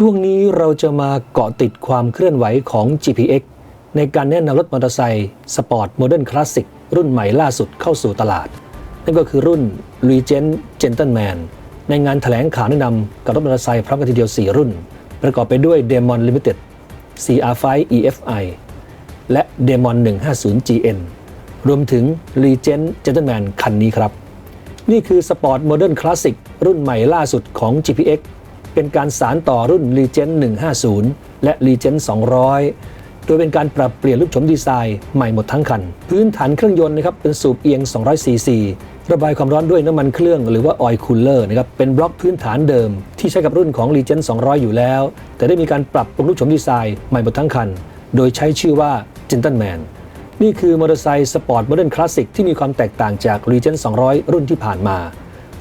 ช่วงนี้เราจะมาเกาะติดความเคลื่อนไหวของ GPX ในการแนะนำรถมอเตอร์ไซค์สปอร์ตโมเดิร์นคลาสสิกรุ่นใหม่ล่าสุดเข้าสู่ตลาด นั่นก็คือรุ่น Regent Gentleman ในงานแถลงข่าวแนะนำกับรถมอเตอร์ไซค์พร้อมกันทีเดียว 4 รุ่น ประกอบไปด้วย Demon Limited CR5 EFI และ Demon 150 GN รวมถึง Regent Gentleman คันนี้ครับ นี่คือ Sport Modern Classic รุ่นใหม่ล่าสุดของ GPX เป็นการสารต่อรุ่น Legend 150 และ Legend 200 โดยเป็นการปรับเปลี่ยนรูปโฉมดีไซน์ใหม่หมดทั้งคัน พื้นฐานเครื่องยนต์นะครับเป็นสูบเอียง 200 ซีซีระบายความร้อนด้วยน้ำมันเครื่องหรือว่า Oil Cooler นะครับเป็นบล็อกพื้นฐานเดิม ที่ใช้กับรุ่นของ Legend 200 อยู่แล้ว แต่ได้มีการปรับปรุงรูปโฉมดีไซน์ใหม่หมดทั้งคัน โดยใช้ชื่อว่า Gentleman นี่คือมอเตอร์ไซค์สปอร์ตโมเดิร์นคลาสสิกที่มีความแตกต่างจาก Regen 200 รุ่นที่ผ่านมา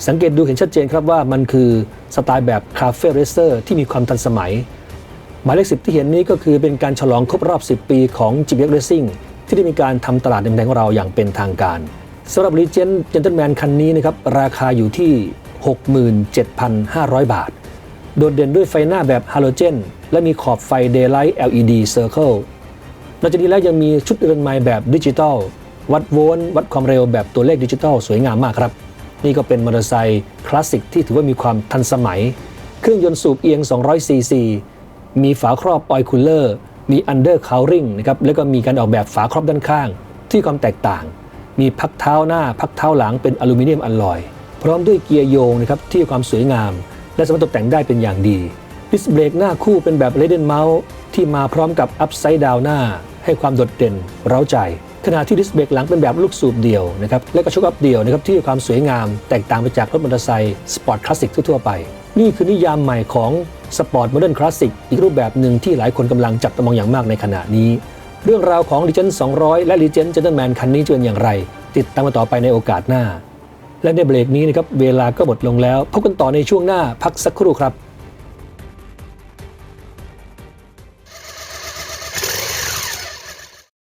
สังเกตดูเห็นชัดเจนครับว่ามันคือสไตล์แบบคาเฟ่เรสเซอร์ที่มีความทันสมัย หมายเลขสิที่เห็นนี้ก็คือเป็นการฉลองครบรอบ 10 ปีของ GBX Racing ที่ได้มีการทำตลาดในเมืองของเราอย่างเป็นทางการสำหรับ Regent Gentleman คันนี้นะครับราคาอยู่ที่ 67,500 บาท โดดเด่นด้วยไฟหน้าแบบฮาโลเจนและมีขอบไฟ Daylight LED Circle นอกจากนี้แล้วยังมีชุดเรือนไม้แบบดิจิตอลวัดโวลต์วัดความเร็วแบบตัวเลขดิจิตอลสวยงามมากครับ นี่ก็เป็นมอเตอร์ไซค์คลาสสิกที่ถือว่ามีความทันสมัย เครื่องยนต์สูบเอียง 200 ซีซี มีฝาครอบออยคูลเลอร์ มีอันเดอร์คาวริงนะครับ แล้วก็มีการออกแบบฝาครอบด้านข้าง ที่ความแตกต่าง มีพักเท้าหน้า พักเท้าหลังเป็นอลูมิเนียมอลลอย พร้อมด้วยเกียร์โยงนะครับที่ความสวยงาม และสามารถตกแต่งได้เป็นอย่างดีดิสเบรกหน้าคู่เป็นแบบเลดเดนเมาส์ที่มาพร้อมกับอัพไซด์ดาวหน้า ให้ความโดดเด่น เร้าใจ ขณะที่ดิสเบรกหลังเป็นแบบลูกสูบเดี่ยวนะครับและก็ชกอัพเดี่ยวนะครับที่มีความสวยงามแตกต่างไปจากรถมอเตอร์ไซค์สปอร์ตคลาสสิกทั่วไป นี่คือนิยามใหม่ของสปอร์ตโมเดิร์นคลาสสิกอีกรูปแบบหนึ่งที่หลายคนกำลังจับตามองอย่างมากในขณะนี้ เรื่องราวของ Legend 200 และ Legend Gentleman คันนี้จะเป็นอย่างไร ติดตามมาต่อไปในโอกาสหน้า และในเบรกนี้นะครับเวลาก็หมดลงแล้วพบกันต่อในช่วงหน้าพักสักครู่ครับ